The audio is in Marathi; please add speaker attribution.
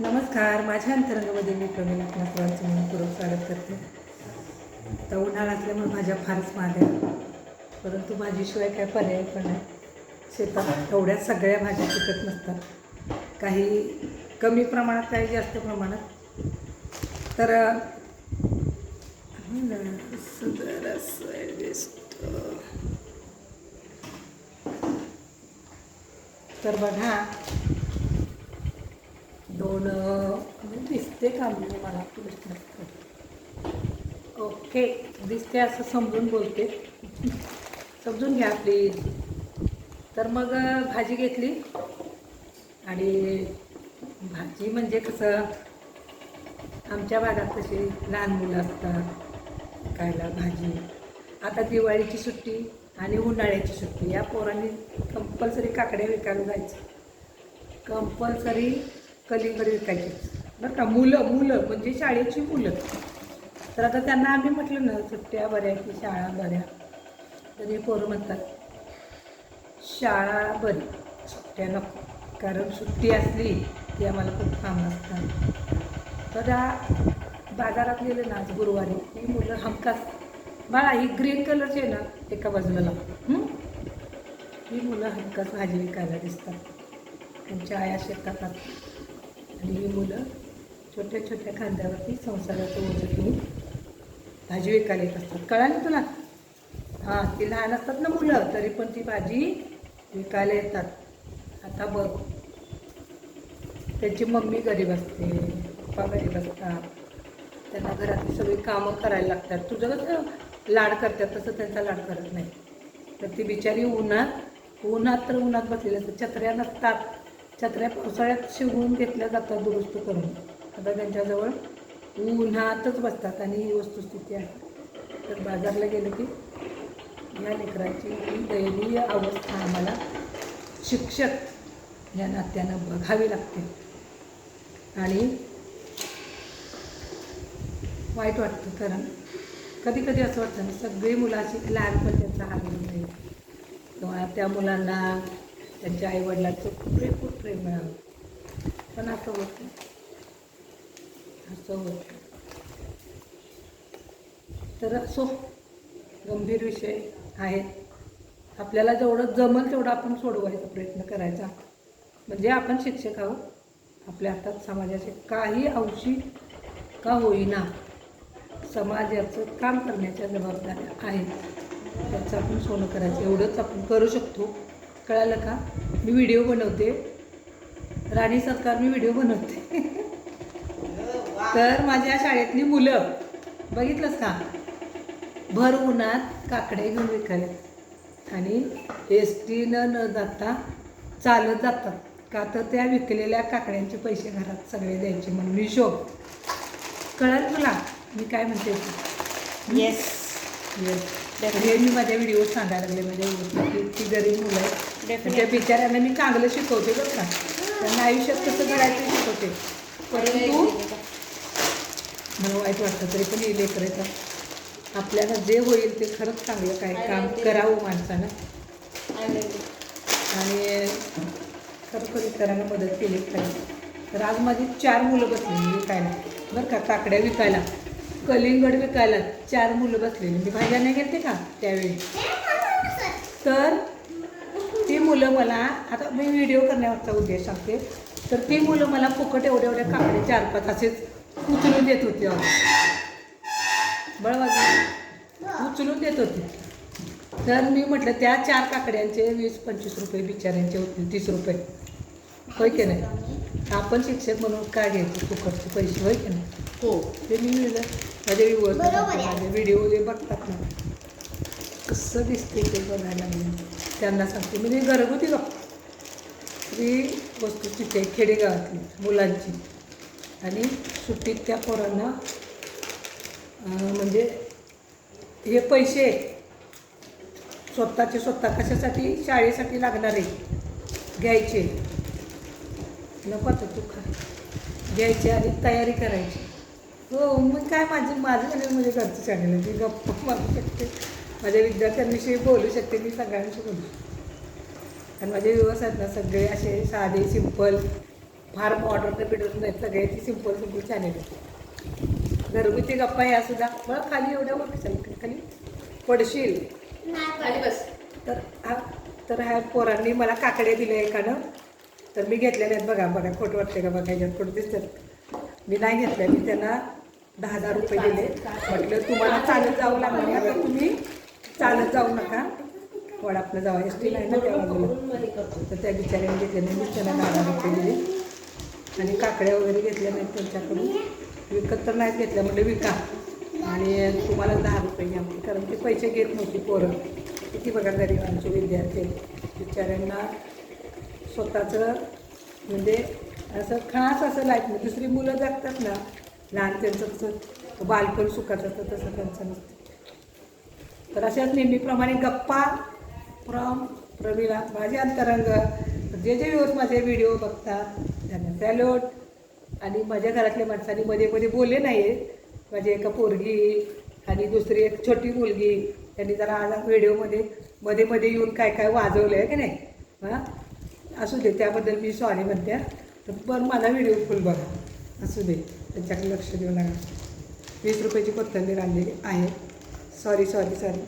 Speaker 1: नमस्कार. माझ्या अंतरंगामध्ये मी प्रवीण आपल्या सर्वांचं मनपूर्वक स्वागत करते. तर उन्हाळा असल्यामुळे भाज्या फारच महाग आहेत परंतु भाजीशिवाय काय पर्याय पण नाही. शेतात एवढ्या सगळ्या भाज्या पिकत नसतात. काही कमी प्रमाणात काही जास्त प्रमाणात. तर तर बघा दोन म्हणजे दिसते का म्हणजे मला प्रश्न ओके दिसते असं समजून बोलते. समजून घ्या प्लीज तर मग भाजी घेतली. आणि भाजी म्हणजे कसं आमच्या भागात कशी लहान मुलं असतात खायला भाजी. आता दिवाळीची सुट्टी आणि उन्हाळ्याची सुट्टी या पोरांनी कंपल्सरी काकड्या विकायला जायचं. कंपल्सरी कलिंगड विकायचे. बरं का मुलं मुलं म्हणजे शाळेची मुलं. तर आता त्यांना आम्ही म्हटलं ना सुट्ट्या बऱ्या की शाळा बऱ्या. तरी पोरं म्हणतात शाळा बरी सुट्ट्या नको. कारण सुट्टी असली की आम्हाला खूप काम असतात. तर बाजारात गेले ना आज गुरुवारी. ही मुलं हमखास. बाळा ही ग्रीन कलरची आहे ना एका बाजूला लागतो ही? मुलं हमखास भाजी विकायला दिसतात. त्यांच्या आया शेतात असतात आणि ही मुलं छोट्या छोट्या खांद्यावरती संसाराचं ओझं घेऊन भाजी विकायला येत असतात. कळालं तुला? हां ती लहान असतात ना मुलं तरी पण ती भाजी विकायला येतात. आता बघ. त्यांची मम्मी गरीब असते पप्पा गरीब असतात. त्यांना घरातली सगळी कामं करायला लागतात. तुझं कसं लाड करतात तसं त्यांचा लाड करत नाही. तर ती बिचारी उन्हात उन्हात तर उन्हात बसलेली असतात छत्र्या नसतात. छत्र्या पावसाळ्यात शिवून घेतल्या जातात दुरुस्त करून. आता त्यांच्याजवळ उन्हातच बसतात आणि ही वस्तुस्थिती आहे. तर बाजारला गेलं की या लेकराची ही दयनीय अवस्था आम्हाला शिक्षक या नात्यानं बघावी लागते. आणि वाईट वाटतं कारण कधी कधी असं वाटतं ना सगळी मुलाची लहानपण त्यांचा हार होऊन जाईल किंवा त्या मुलांना त्यांच्या आईवडिलांचं खूप प्रेम मिळालं. पण असं होतं असं होत तर असो गंभीर विषय आहेत. आपल्याला जेवढं जमल तेवढं आपण सोडवायचा प्रयत्न करायचा. म्हणजे आपण शिक्षक आहोत. आपल्या हातात समाजाचे काही अंशी का होईना समाजाचं काम करण्याच्या जबाबदाऱ्या आहेत. त्याचं आपण सोनं करायचं. एवढंच आपण करू शकतो. कळालं का? मी व्हिडिओ बनवते. राणी सरकार मी व्हिडिओ बनवते. तर माझ्या शाळेतली मुलं बघितलंस का? भर उन्हात काकडे घेऊन विकायला आणि एस टीनं न जाता चालत जातात. का तर त्या विकलेल्या काकड्यांचे पैसे घरात सगळे द्यायचे म्हणून. हिशोब कळाल तुला? मी काय म्हणते?
Speaker 2: Yes
Speaker 1: Yes. हे मी माझ्या व्हिडिओ सांगायला लागले म्हणजे ती गरीब मुलं आहेत.
Speaker 2: Definitely.
Speaker 1: त्या बिचाऱ्यांना मी चांगलं शिकवते बरं का. त्यांना आयुष्यात कसं घडायचं शिकवते. परंतु मला वाईट वाटतं तरी पण हे लेकरायचं आपल्याला जे होईल ते खरंच चांगलं काय काम करावं माणसानं. आणि खरोखर इतरांना मदत केली पाहिजे. तर आज माझी चार मुलं बसलेली विकायला बरं का काकड्या विकायला. कलिंगड विकायला चार मुलं बसलेली. मी भाज्या नाही घेते का? त्यावेळी. तर ती मुलं मला आता मी व्हिडिओ करण्याचा उद्देश सांगते. तर ती मुलं मला फुकट एवढ्या एवढ्या काकडे चार पाच असेच उचलून देत होते. बळवाजी उचलून देत होते. तर मी म्हटलं त्या चार काकड्यांचे वीस पंचवीस रुपये बिचाऱ्यांचे होतील तीस रुपये. होय की नाही? आपण शिक्षक म्हणून काय घ्यायचे फुकटचे पैसे? होय की नाही?
Speaker 2: हो.
Speaker 1: ते मी लिहिलं. माझे
Speaker 2: आहे.
Speaker 1: माझे व्हिडिओ जे बघतात ना. कसं दिसते ते बघायला लागले. त्यांना सांगते म्हणजे घरगुती गप्पा ही वस्तू तिथे खेडेगावातली मुलांची. आणि सुट्टीत त्या पोरांना म्हणजे हे पैसे स्वतःचे स्वतः कशासाठी शाळेसाठी लागणारे घ्यायचे. नको तू खा. घ्यायचे आणि तयारी करायची. हो मग काय माझं माझं चॅनल म्हणजे घरचं चॅनल आहे. मी गप्पा मारू शकते. माझ्या विद्यार्थ्यांविषयी बोलू शकते. मी सगळ्यांशी बोलू शकते. आणि माझे दिवस आहेत ना सगळे असे साधे सिंपल फार मॉडर्न बिडर्न नाही सगळ्याची सिंपल सिंपल चॅनेल आहे घरगुती गप्पा या सुद्धा मला खाली एवढ्या वर कशाला खाली. पडशील.
Speaker 2: खाली बस.
Speaker 1: तर हा तर ह्या पोरांनी मला काकडे दिले एकानं. तर मी घेतल्या नाहीत बघा बघा खोटं वाटते का बघा ह्याच्यात? खोटं दिसतात मी नाही घेतल्या मी त्यांना दहा हजार रुपये दिले. म्हटलं तुम्हाला चालत जावं लागणार आता तुम्ही चालत जाऊ नका. वडापलं जाऊ एस टी लाईन ना त्या बाजूला तर त्या बिचाऱ्याने घेतले नाही मी त्यांना दहा हजार रुपये दिले. आणि काकड्या वगैरे घेतल्या नाहीत त्यांच्याकडून. विकत तर नाहीत घेतल्या म्हटलं विका. आणि तुम्हाला दहा रुपये घ्या म्हणजे कारण ते पैसे घेत नव्हती पोरं. किती बघा गरीब आमचे विद्यार्थी बिचाऱ्यांना स्वतःचं म्हणजे असं खास असं लाईफ दुसरी मुलं जगतात ना लहान त्यांचं कसं बालपण सुखाचं असतं तसं त्यांचं नसतं. तर अशाच नेहमीप्रमाणे गप्पा प्रम प्रवीणा माझे अंतरंग जे जे दिवस माझे व्हिडिओ बघतात त्यांना सॅलोट आणि माझ्या घरातल्या माणसांनी मध्ये मध्ये बोलले नाही माझी एका पोरगी आणि दुसरी एक छोटी मुलगी त्यांनी जरा आज व्हिडिओमध्ये मध्ये मध्ये येऊन काय काय वाजवलं आहे की नाही हां? असू दे त्याबद्दल मी सॉरी म्हणते. तर पण माझा व्हिडिओ फुल बघा. असू दे त्यांच्याकडे लक्ष देऊ नका. वीस रुपयाची कोथिंबीर आणलेली आहे. Sorry sorry sorry